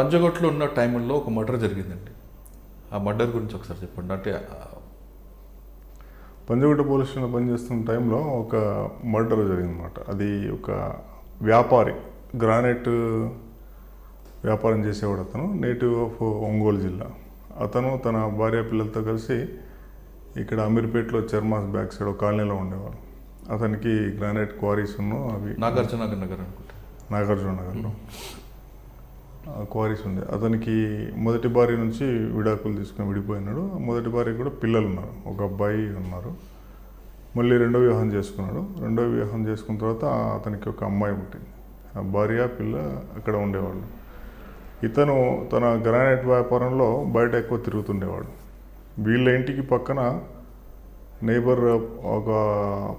పంచగొట్లో ఉన్న టైంలో ఒక మర్డర్ జరిగిందండి. ఆ మర్డర్ గురించి ఒకసారి చెప్పండి. అంటే ఆ, పంజగుట్ట పోలీస్ స్టేషన్లో పనిచేస్తున్న టైంలో ఒక మర్డర్ జరిగిందన్నమాట. అది ఒక వ్యాపారి గ్రానైట్ వ్యాపారం చేసేవాడు అతను నేటివ్ ఆఫ్ ఒంగోలు జిల్లా. అతను తన భార్య పిల్లలతో కలిసి ఇక్కడ అమీర్పేటలో చర్మాస్ బ్యాక్ సైడ్ ఒక కాలనీలో ఉండేవాడు. అతనికి గ్రానైట్ క్వారీస్ ఉన్ను అవి నాగార్జున నగర్ అనుకుంటా. నాగార్జున నగర్లో క్వారీస్ ఉండే. అతనికి మొదటి భార్య నుంచి విడాకులు తీసుకుని విడిపోయినాడు. మొదటి భార్య కూడా పిల్లలు ఉన్నారు. ఒక అబ్బాయి ఉన్నారు. మళ్ళీ రెండో వివాహం చేసుకున్నాడు. రెండో వివాహం చేసుకున్న తర్వాత అతనికి ఒక అమ్మాయి పుట్టింది. ఆ భార్య పిల్ల అక్కడ ఉండేవాళ్ళు. ఇతను తన గ్రానైట్ వ్యాపారంలో బయట ఎక్కువ తిరుగుతుండేవాడు. వీళ్ళ ఇంటికి పక్కన నైబర్ ఒక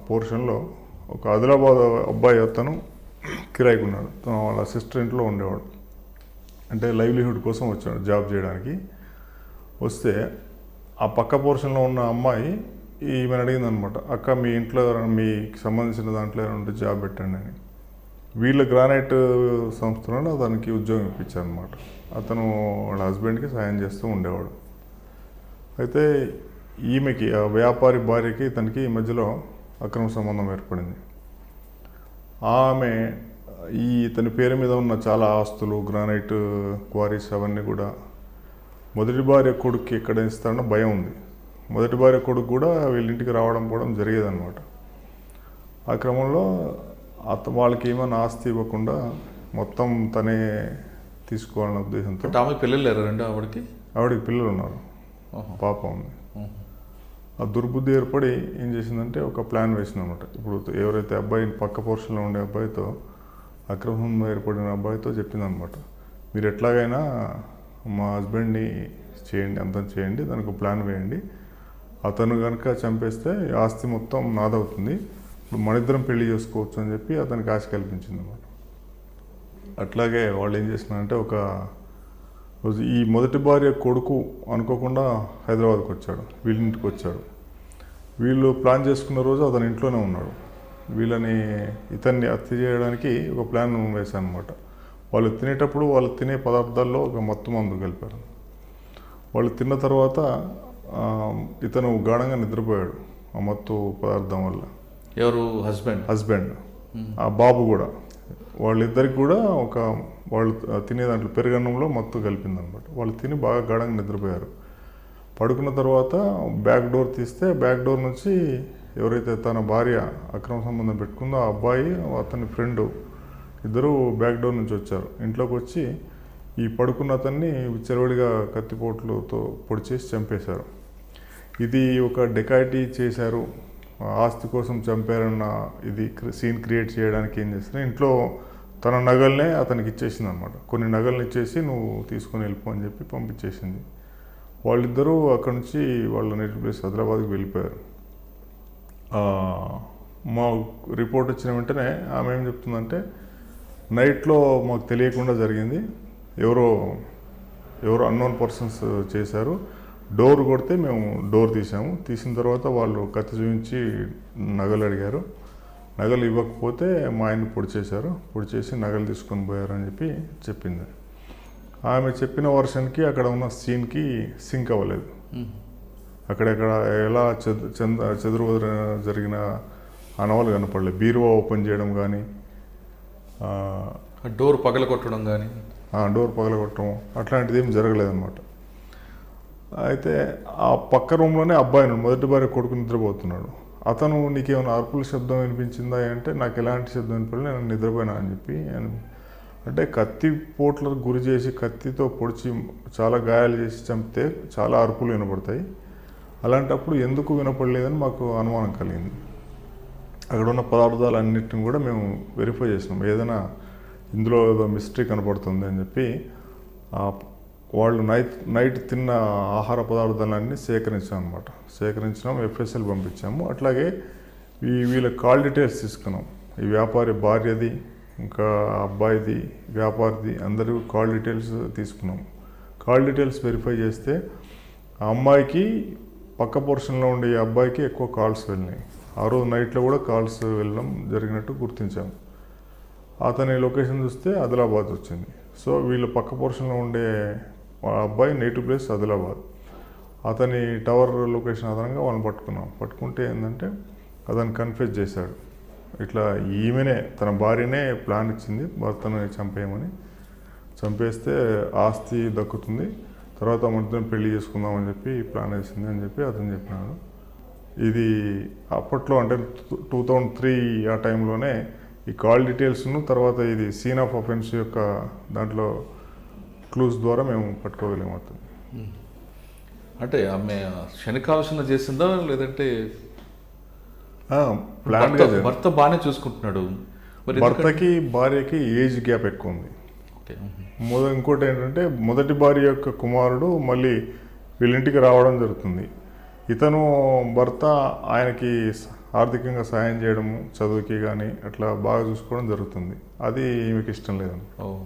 పోర్షన్లో ఒక ఆదిలాబాద్ అబ్బాయి అతను కిరాయికి ఉన్నాడు తన వాళ్ళ అసిస్టెంట్లో ఉండేవాడు. అంటే లైవ్లీహుడ్ కోసం వచ్చాడు జాబ్ చేయడానికి. వస్తే ఆ పక్క పోర్షన్లో ఉన్న అమ్మాయి ఈమెను అడిగింది అనమాట అక్క మీ ఇంట్లో ఎవరైనా మీకు సంబంధించిన దాంట్లో ఎవరైనా ఉంటే జాబ్ పెట్టండి అని. వీళ్ళ గ్రానైట్ సంస్థలో అతనికి ఉద్యోగం ఇప్పించారనమాట. అతను వాళ్ళ హస్బెండ్కి సాయం చేస్తూ ఉండేవాడు. అయితే ఈమెకి ఆ వ్యాపారి భార్యకి ఇతనికి ఈ మధ్యలో అక్రమ సంబంధం ఏర్పడింది. ఆమె ఈ ఇతని పేరు మీద ఉన్న చాలా ఆస్తులు గ్రానైట్ క్వారీస్ అవన్నీ కూడా మొదటి భార్య కొడుక్కి ఎక్కడ ఇస్తాడో భయం ఉంది. మొదటి భార్య కొడుకు కూడా వీళ్ళ ఇంటికి రావడం పోవడం జరిగేదన్నమాట. ఆ క్రమంలో అత వాళ్ళకి ఏమైనా ఆస్తి ఇవ్వకుండా మొత్తం తనే తీసుకోవాలనే ఉద్దేశంతో ఆమె పిల్లలు లేరు రెండు ఆవిడకి? ఆవిడకి పిల్లలు ఉన్నారు. పాప ఉంది. ఆ దుర్బుద్ధి ఏర్పడి ఏం చేసిందంటే ఒక ప్లాన్ వేసిందన్నమాట. ఇప్పుడు ఎవరైతే అబ్బాయి పక్క పోర్షన్లో ఉండే అబ్బాయితో అక్రమం ఏర్పడిన అబ్బాయితో చెప్పిందనమాట మీరు ఎట్లాగైనా మా హస్బెండ్ని చేయండి అంతం చేయండి దానికి ప్లాన్ వేయండి. అతను కనుక చంపేస్తే ఆస్తి మొత్తం నాదవుతుంది. ఇప్పుడు మన ఇద్దరం పెళ్ళి చేసుకోవచ్చు అని చెప్పి అతనికి ఆశ కల్పించింది అనమాట అట్లాగే వాళ్ళు ఏం చేసినారంటే ఒక రోజు ఈ మొదటి భార్య కొడుకు అనుకోకుండా హైదరాబాద్కి వచ్చాడు వీళ్ళింటికి వచ్చాడు వీళ్ళు ప్లాన్ చేసుకున్న రోజు అతని ఇంట్లోనే ఉన్నాడు. వీళ్ళని ఇతన్ని హత్య చేయడానికి ఒక ప్లాన్ వేశాను అనమాట వాళ్ళు తినేటప్పుడు వాళ్ళు తినే పదార్థాల్లో ఒక మత్తు మందు కలిపారు. వాళ్ళు తిన్న తర్వాత ఇతను గాఢంగా నిద్రపోయాడు ఆ మత్తు పదార్థం వల్ల. ఎవరు? హస్బెండ్? హస్బెండ్. ఆ బాబు కూడా. వాళ్ళిద్దరికి కూడా ఒక వాళ్ళు తినే దాంట్లో పెరుగన్నంలో మత్తు కలిపిందనమాట వాళ్ళు తిని బాగా గాఢంగా నిద్రపోయారు. పడుకున్న తర్వాత బ్యాక్ డోర్ తీస్తే బ్యాక్ డోర్ నుంచి ఎవరైతే తన భార్య అక్రమ సంబంధం పెట్టుకుందో ఆ అబ్బాయి అతని ఫ్రెండ్ ఇద్దరు బ్యాక్డోర్ నుంచి వచ్చారు. ఇంట్లోకి వచ్చి ఈ పడుకున్న అతన్ని చెరవడిగా కత్తిపోట్లతో పొడి చేసి చంపేశారు. ఇది ఒక డెకాయిటీ చేశారు. ఆస్తి కోసం చంపారన్న ఇది సీన్ క్రియేట్ చేయడానికి ఏం చేస్తారు ఇంట్లో తన నగల్నే అతనికి ఇచ్చేసింది అనమాట కొన్ని నగల్ని ఇచ్చేసి నువ్వు తీసుకొని వెళ్ళిపో అని చెప్పి పంపించేసింది. వాళ్ళిద్దరూ అక్కడి నుంచి వాళ్ళ నేటివ్ ప్లేస్ హైదరాబాద్కి వెళ్ళిపోయారు. మా రిపోర్ట్ వచ్చిన వెంటనే ఆమె ఏం చెప్తుందంటే నైట్లో మాకు తెలియకుండా జరిగింది. ఎవరో ఎవరో అన్నోన్ పర్సన్స్ చేశారు. డోర్ కొడితే మేము డోర్ తీసాము తీసిన తర్వాత వాళ్ళు కత్తి చూపించి నగలు అడిగారు. నగలు ఇవ్వకపోతే మా ఆయన్ని పొడి చేశారు. పొడి చేసి నగలు తీసుకొని పోయారు అని చెప్పి చెప్పింది. ఆమె చెప్పిన వర్షన్కి అక్కడ ఉన్న సీన్కి సింక్ అవ్వలేదు. అక్కడక్కడ ఎలా చెద చెంద చెదురు జరిగిన అనవాలు కనపడలేదు బీరువా ఓపెన్ చేయడం కానీ డోర్ పగల కొట్టడం కానీ డోర్ పగలగొట్టడం అట్లాంటిది ఏం జరగలేదన్నమాట. అయితే ఆ పక్క రూమ్లోనే అబ్బాయి ఉన్నాడు మొదటి భార్య కొడుకు నిద్రపోతున్నాడు. అతను నీకేమైనా అరుపుల శబ్దం వినిపించిందా అంటే నాకు ఎలాంటి శబ్దం వినిపించలేదు నేను నిద్రపోయినా అని చెప్పి అంటే కత్తి పోట్లకు గురి చేసి కత్తితో పొడిచి చాలా గాయాలు చేసి చంపితే చాలా అరుపులు వినపడతాయి. అలాంటప్పుడు ఎందుకు వినపడలేదని మాకు అనుమానం కలిగింది. అక్కడ ఉన్న పదార్థాలు అన్నిటిని కూడా మేము వెరిఫై చేసినాం. ఏదైనా ఇందులో ఏదో మిస్టరీ కనపడుతుంది అని చెప్పి వాళ్ళు నైట్ నైట్ తిన్న ఆహార పదార్థాలన్నీ సేకరించాం అనమాట సేకరించినాం ఎఫ్ఎస్ఎల్ పంపించాము. అట్లాగే ఈ వీళ్ళ కాల్ డీటెయిల్స్ తీసుకున్నాం. ఈ వ్యాపారి భార్యది ఇంకా అబ్బాయిది వ్యాపారిది అందరూ కాల్ డీటెయిల్స్ తీసుకున్నాం. కాల్ డీటెయిల్స్ వెరిఫై చేస్తే ఆ అమ్మాయికి పక్క పోర్షన్లో ఉండే ఈ అబ్బాయికి ఎక్కువ కాల్స్ వెళ్ళినాయి. ఆ రోజు నైట్లో కూడా కాల్స్ వెళ్ళడం జరిగినట్టు గుర్తించాము అతని లొకేషన్ చూస్తే ఆదిలాబాద్ వచ్చింది. సో వీళ్ళు పక్క పోర్షన్లో ఉండే ఆ అబ్బాయి నేటివ్ ప్లేస్ ఆదిలాబాద్. అతని టవర్ లొకేషన్ ఆధారంగా వాళ్ళని పట్టుకున్నాం. పట్టుకుంటే ఏంటంటే అతను కన్ఫ్యూజ్ చేశాడు. ఇట్లా ఈమెనే తన భార్యనే ప్లాన్ ఇచ్చింది భర్తను చంపేయమని. చంపేస్తే ఆస్తి దక్కుతుంది. తర్వాత మన పెళ్ళి చేసుకుందామని చెప్పి ప్లాన్ వేసింది అని చెప్పి అతను చెప్పినాడు. ఇది అప్పట్లో అంటే టూ థౌజండ్ త్రీ ఆ టైంలోనే ఈ కాల్ డీటెయిల్స్ను తర్వాత ఇది సీన్ ఆఫ్ అఫెన్స్ యొక్క దాంట్లో క్లూస్ ద్వారా మేము పట్టుకోగలిగాం అతను. అంటే ఆమె శనికావసన చేసిందా లేదంటే ప్లాన్ భర్త బాగానే చూసుకుంటున్నాడు. భర్తకి భార్యకి ఏజ్ గ్యాప్ ఎక్కువ ఉంది. ఓకే. మొద ఇంకోటి ఏంటంటే మొదటి భార్య యొక్క కుమారుడు మళ్ళీ వీళ్ళింటికి రావడం జరుగుతుంది. ఇతను భర్త ఆయనకి ఆర్థికంగా సహాయం చేయడము చదువుకి కానీ అట్లా బాగా చూసుకోవడం జరుగుతుంది. అది ఈమెకి ఇష్టం లేదండి ఓ.